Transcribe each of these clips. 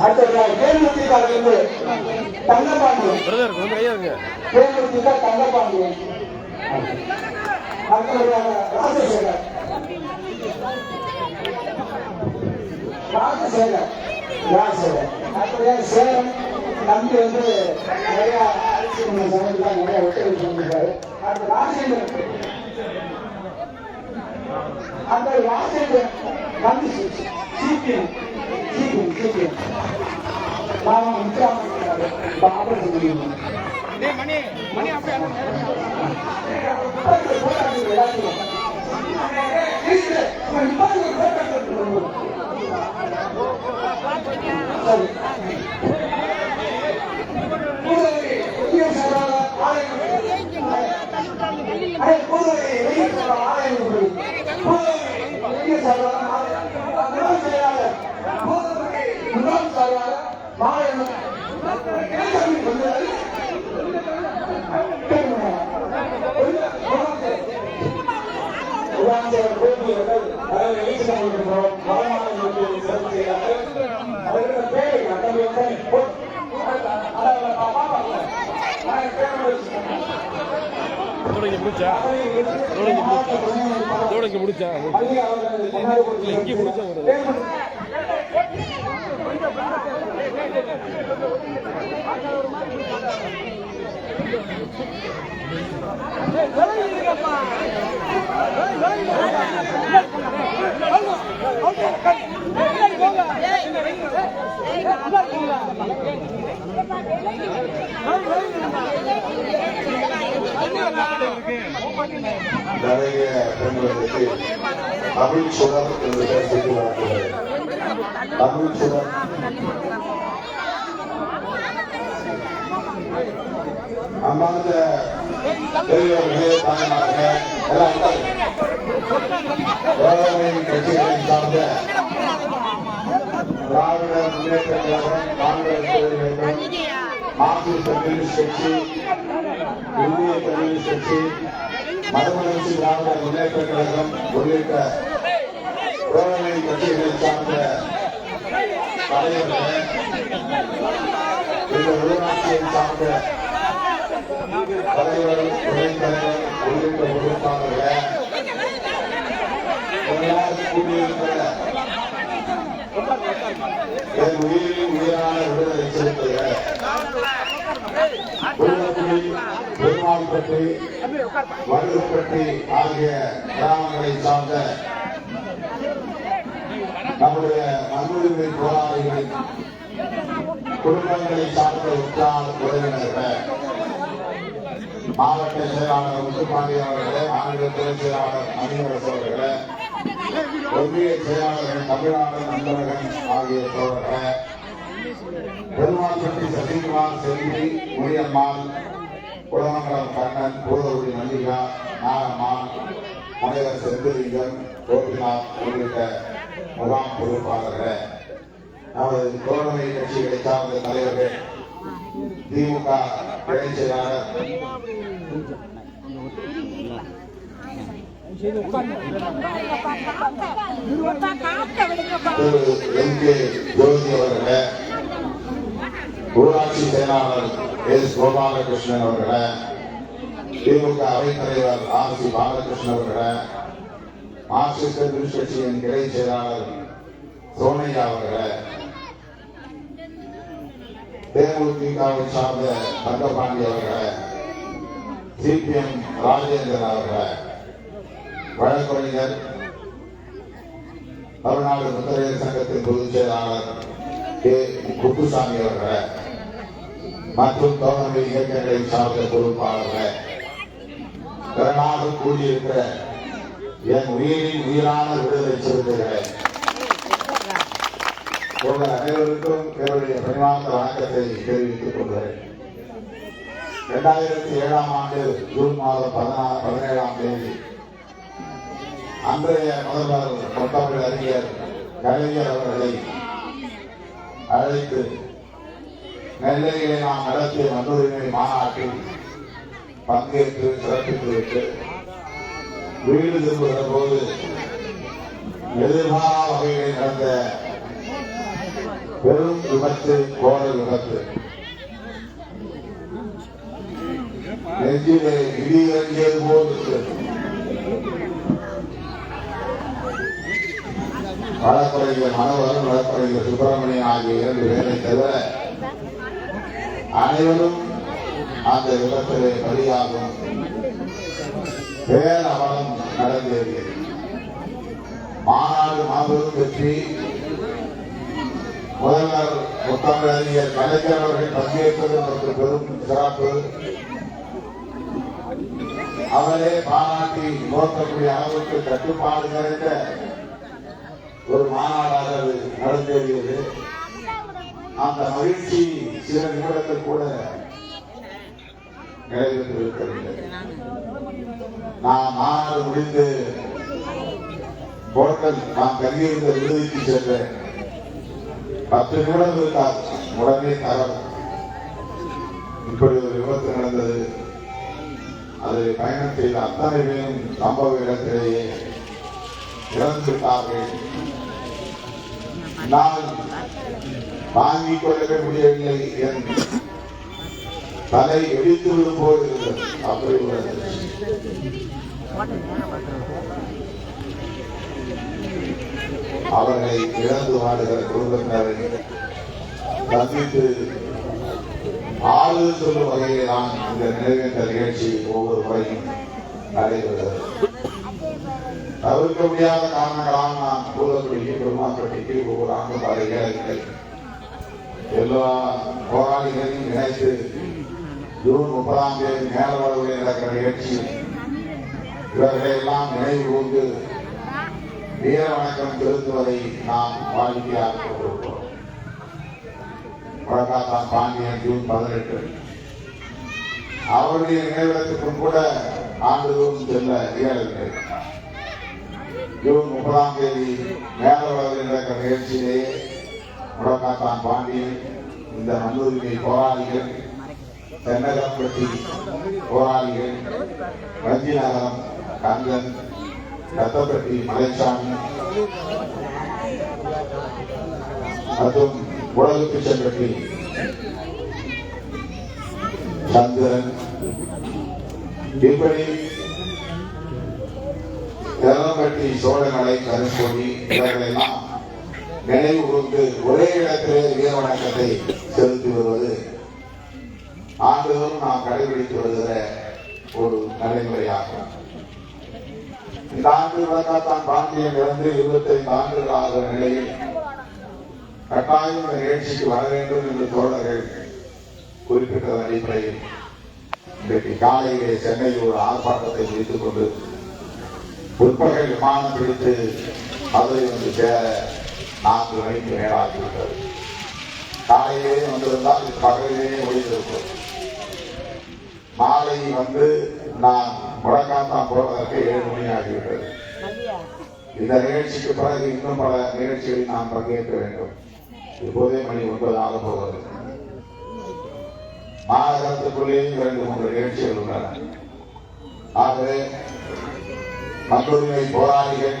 அடுத்ததாக தேர்ந்தெடுத்திருக்காங்க தங்கப்பாண்டியன் பிரதர் கொஞ்சம் அடுத்ததாக ராஜசேகர் ராஜசேகர் ராஜசேகர் அடுத்ததாக சேலம் தம்பி வந்து நிறைய நிறைய அந்த இப்போ ஆபரேஷன் பண்ணிருக்கோம் இதோட இங்க முடிச்சா? இதோட இங்க முடிச்சா? இதோட இங்க முடிச்சா? இங்க முடிச்சா? வருது நிறைய தமிழ் சுடர் என்று பெயர் செய்து வரப்படுகிறது தமிழ் சுடர் அம்மாந்த பெரியவர்களே தாய்மார்களே எல்லாம் வேளாண்மை கட்சிகளின் சார்ந்த திராவிட முன்னேற்ற கழகம் காங்கிரஸ் தொழில்கள் மார்க்சிஸ்ட் கம்யூனிஸ்ட் கட்சி இந்திய கம்யூனிஸ்ட் கட்சி மதமலர்ச்சி திராவிட முன்னேற்ற கழகம் உள்ளிட்ட வேளாண்மை கட்சிகளை சார்ந்த தலைவர்களே இந்த உள்நாட்டியை சார்ந்த தலைவர் துணைத் தலைவர் உள்ளிட்ட பொறுப்பாளர்களே எல்லாரும் கூடியிருக்கிற என் உயிரின் உயிரான விடுதலை செலுத்துகிற பெருமாள்பட்டி வடுப்பட்டி ஆகிய கிராமங்களை சார்ந்த நம்முடைய மண்ணுரிமை போராளிகளின் குடும்பங்களை சார்ந்த உற்றார் உறவினர்கள் மாவட்ட செயலாளர் முத்துப்பாண்டி அவர்களே மாநில துறை செயலாளர் மணிவரசு அவர்களே ஒன்றிய செயலாளர்கள் தமிழ்நாடு நண்பர்கள் ஆகிய தோழர்களே பெருமாள்பட்டி சசிகுமார் செல்வி முனியம்மாள் குளமங்கலம் கண்ணன் பூதகுடி மல்லிகா நாகம்மாள் முனைவர் செந்திலிங்கம் கோபிநாத் உள்ளிட்ட முகாம் பொறுப்பாளர்களே நமது தோழமை கட்சிகளை சார்ந்த தலைவர்கள் திமுக இணைச் செயலாளர். திரு எம் கே ஜோதி அவர்களே ஊராட்சி செயலாளர் எஸ் கோபாலகிருஷ்ணன் அவர்களே திமுக அவைத் தலைவர் ஆர் சி பாலகிருஷ்ணன் அவர்களே மார்க்சிஸ்ட் கம்யூனிஸ்ட் கட்சியின் கிளை செயலாளர் சோனையா அவர்களை தேமுதிகவை சார்ந்த தங்கபாண்டி அவர்களை சிபிஎம் ராஜேந்திரன் அவர்களை வழக்கறிஞர் தமிழ்நாடு முத்திரையர் சங்கத்தின் பொதுச் செயலாளர் கே. குப்புசாமி அவர்களை மற்றும் தோழமை இயக்கங்களை சார்ந்த பொறுப்பாளர்களை திறனாக கூடியிருக்கிற என் உயிரின் உயிரான விடுதலை சிறுத்தைகளே. உங்கள் அனைவருக்கும் என்னுடைய பணிவார்ந்த வணக்கத்தை தெரிவித்துக் கொள்கிறேன். இரண்டாயிரத்தி ஏழாம் ஆண்டு ஜூன் மாதம் பதினாறு பதினேழாம் தேதி அன்றைய முதல்வர் முத்தமிழ் அறிஞர் கலைஞர் அவர்களை அழைத்து நெல்லையிலே நாம் நடத்திய மண்ணுரிமை மாநாட்டில் பங்கேற்று சிறப்பித்துவிட்டு வீடு திரும்புகிற போது எதிர்பாரா வகையில் நடந்த பெரும் விபத்து கோர விபத்து நெஞ்சிலே இடி இறங்கியது போல் இருக்கிறது வழக்கறிஞர் மனோகரன் வழக்கறிஞர் சுப்பிரமணியன் ஆகிய இரண்டு பேரை தவிர அனைவரும் அந்த விபத்திலே பலியாகும். பேரவலம் நடந்தேறியது மாநாடு மாபெரும் வெற்றி. முதல்வர் முத்தமிழறிஞர் கலைஞர் அவர்கள் பங்கேற்றது நமக்கு பெரும் சிறப்பு. அவரே பாராட்டி நோக்கக்கூடிய அளவுக்கு கட்டுப்பாடு நிறைந்த ஒரு மாநாடாக அது நடந்தேறியது. அந்த மகிழ்ச்சி சில நிமிடத்தில் கூட நிறைவேற்றி இருக்கவில்லை நான் மாநாடு முடிந்து ஹோட்டல் நான் தங்கியிருந்த விடுதிக்கு சென்றேன் பத்து நிமிடம் இருக்காது உடனே தகவல். இப்படி ஒரு விபத்து நடந்தது. அதில் பயணம் செய்த அத்தனை பேரும் சம்பவ இடத்திலேயே இறந்துவிட்டார்கள் நான் வாங்கிக் கொள்ளவே முடியவில்லை என் தலை வெடித்து விடும் போல் அப்படி உள்ளது அவர்களை இழந்து வாடுகிற குடும்பத்தினரை சந்தித்து ஆறுதல் சொல்லும் வகையில் தான் இந்த நிறைவேற்ற நிகழ்ச்சி ஒவ்வொரு முறையும் நடைபெறுகிறது தவிர்க்க முடியாத காரணங்களால் நான் கூலப்பட்டிக்கு பெருமாப்பட்டிக்கு ஒவ்வொரு ஆண்டும் வர எல்லா போராளிகளையும் இணைத்து ஜூன் முப்பதாம் தேதி மேலவளவில் நடக்கிற நிகழ்ச்சி. இவர்களை எல்லாம் நினைவு கூர்ந்து வீர வணக்கம் செலுத்துவதை நாம் வாழ்க்கையாக கொண்டிருக்கிறோம். வழக்காத்தான் பாண்டியன் ஜூன் பதினெட்டு. அவருடைய நினைவிடத்துக்கும் கூட ஆண்டுதோறும் செல்ல இயலவில்லை. ஜூன் முப்பதாம் தேதி மேலவளவில் நடக்கிற நிகழ்ச்சியிலேயே முடக்காத்தான் பாண்டியன் இந்த மண்ணுரிமை போராளிகள் தென்னகம்பட்டி போராளிகள் வஞ்சிநகரம் கங்கன் ரத்தப்பட்டி மலைச்சாமி மற்றும் உலகு பிச்சம்பட்டி சந்திரன் இப்படி எரம்பட்டி சோழமலை கருங்கொடி இவர்களெல்லாம் நினைவு கொண்டு ஒரே இடத்திலே வீர வணக்கத்தை செலுத்தி வருவது. ஆண்டுதோறும் நாம் கடைபிடித்து வருகிற ஒரு நடைமுறையாகும். இந்த ஆண்டு வழக்காத்தான் பாண்டியன் இறந்து இருபத்தைந்து ஆண்டுகள் ஆகிற நிலையில் கட்டாயம் இந்த நிகழ்ச்சிக்கு வர வேண்டும் என்று தோழர்கள் குறிப்பிட்ட அடிப்படையில் இன்றைக்கு காலையிலே சென்னையில் ஒரு ஆர்ப்பாட்டத்தை முடித்துக் கொண்டு உட்பகல் விமானம் பிடித்து மதுரை வந்து சேர நான்கு மணிக்கு மேலாகிவிட்டது. காலையிலேயே வந்திருந்தால் பகலிலேயே முடிந்திருக்கிறது மாலை வந்து நான் முடக்காத்தான் போவதற்கு ஏழு மணி ஆகிவிட்டது. இந்த நிகழ்ச்சிக்கு பிறகு இன்னும் பல நிகழ்ச்சிகளில் நாம் பங்கேற்க வேண்டும். இப்போதே மணி ஒன்பது ஆக போகிறது. மாநகரத்துக்குள்ளேயும் இரண்டு மூன்று நிகழ்ச்சிகள் உள்ளன. ஆகவே மக்களுரிமை போராளிகள்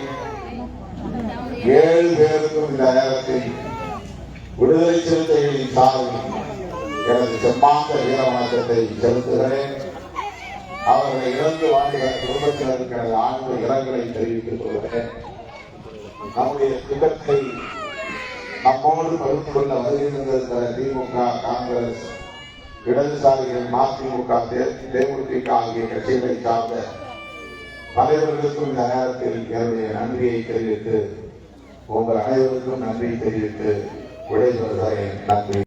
ஏழு பேருக்கும் இந்த நேரத்தில் விடுதலை சிறுத்தைகளின் சார்பில் எனது செம்மாந்த வீர வணக்கத்தை செலுத்துகிறேன். அவர்களை இழந்து வாழ்கிற குடும்பத்தினருக்கு எனது ஆழ்ந்த இரங்கலை தெரிவித்துக் கொள்கிறேன். நம்முடைய திட்டத்தை நம்மோடு பகிர்ந்து கொள்ள வருகின்ற திமுக காங்கிரஸ் இடதுசாரிகள் மதிமுக தேமுதிக ஆகிய கட்சிகளை சார்ந்த தலைவர்களுக்கும் இந்த நேரத்தில் என்னுடைய நன்றியை தெரிவித்து உங்கள் அனைவருக்கும் நன்றி தெரிவித்து விடைபெறுகிறேன். நன்றி.